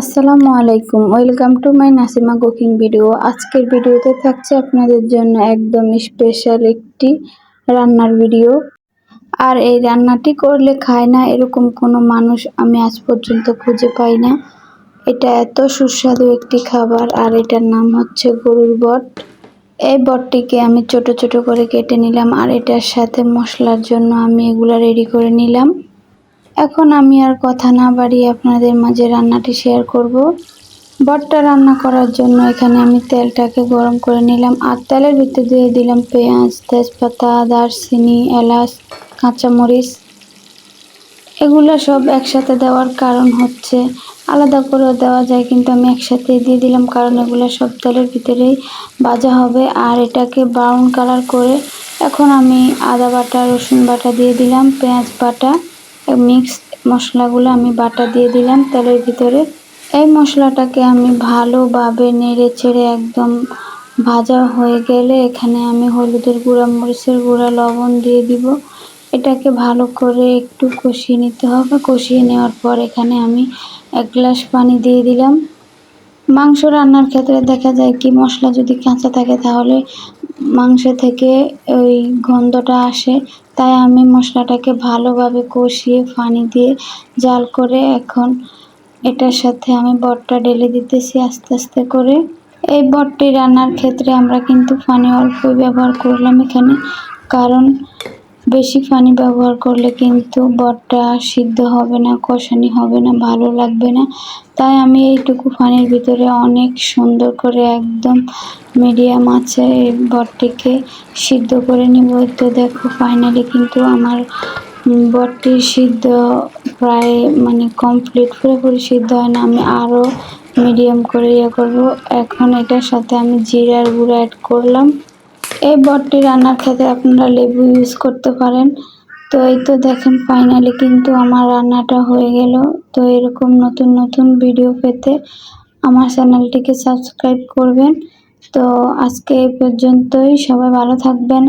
আসসালামু আলাইকুম। Welcome to my Nasima cooking video আজকের ভিডিওতে থাকছে আপনাদের জন্য একদম স্পেশাল একটি রান্নার ভিডিও আর এই রান্নাটি করলে খায় না এরকম কোনো মানুষ আমি আজ পর্যন্ত খুঁজে পাই না। এটা এত সুস্বাদু একটি খাবার আর এটার নাম হচ্ছে গরুর বট। এই বটটিকে আমি ছোট ছোট করে কেটে নিলাম আর এটার সাথে মশলার জন্য আমি এগুলা রেডি করে নিলাম। এখন আমি আর কথা না বাড়িয়ে আপনাদের মাঝে রান্নাটি শেয়ার করব। বটটা রান্না করার জন্য এখানে আমি তেলটাকে গরম করে নিলাম আর তেলের ভিতরে দিয়ে দিলাম পেঁয়াজ, তেজপাতা, দারচিনি, এলাচ, কাঁচামরিচ। এগুলো সব একসাথে দেওয়ার কারণ হচ্ছে আলাদা করেও দেওয়া যায় কিন্তু আমি একসাথে দিয়ে দিলাম কারণ এগুলো সব তেলের ভিতরেই ভাজা হবে আর এটাকে ব্রাউন কালার করে এখন আমি আদা বাটা, রসুন বাটা দিয়ে দিলাম, পেঁয়াজ বাটা। মিক্স মশলাগুলো আমি বাটা দিয়ে দিলাম তেলের ভিতরে। এই মশলাটাকে আমি ভালোভাবে নেড়ে চেড়ে একদম ভাজা হয়ে গেলে এখানে আমি হলুদের গুঁড়া, মরিচের গুঁড়া, লবণ দিয়ে দিব। এটাকে ভালো করে একটু কষিয়ে নিতে হবে। কষিয়ে নেওয়ার পর এখানে আমি এক গ্লাস পানি দিয়ে দিলাম। মাংস রান্নার ক্ষেত্রে দেখা যায় কি মশলা যদি কাঁচা থাকে তাহলে মাংস থেকে ওই গন্ধটা আসে, তাই আমি মশলাটাকে ভালোভাবে কষিয়ে পানি দিয়ে জাল করে এখন এটার সাথে আমি বটটা ঢেলে দিতেছি আস্তে আস্তে করে। এই বটটি রান্নার ক্ষেত্রে আমরা কিন্তু পানি অল্পই ব্যবহার করলাম এখানে, কারণ বেশি পানি ব্যবহার করলে কিন্তু বটটা সিদ্ধ হবে না, কষানি হবে না, ভালো লাগবে না। তাই আমি এইটুকু পানির ভিতরে অনেক সুন্দর করে একদম মিডিয়াম আছে এই বটটিকে সিদ্ধ করে নিব। তো দেখো ফাইনালি কিন্তু আমার বটটি সিদ্ধ প্রায় মানে কমপ্লিট পুরোপুরি সিদ্ধ হয় না। আমি আরও মিডিয়াম করে ইয়ে করব। এখন এটার সাথে আমি জিরার গুঁড়ো অ্যাড করলাম। এই বটটি রান্নার ক্ষেত্রে আপনারা লেবু ইউজ করতে পারেন। তো এই তো দেখেন ফাইনালি কিন্তু আমার রান্নাটা হয়ে গেল। তো এরকম নতুন নতুন ভিডিও পেতে আমার চ্যানেলটিকে সাবস্ক্রাইব করবেন। তো আজকে এই পর্যন্তই। সবাই ভালো থাকবেন।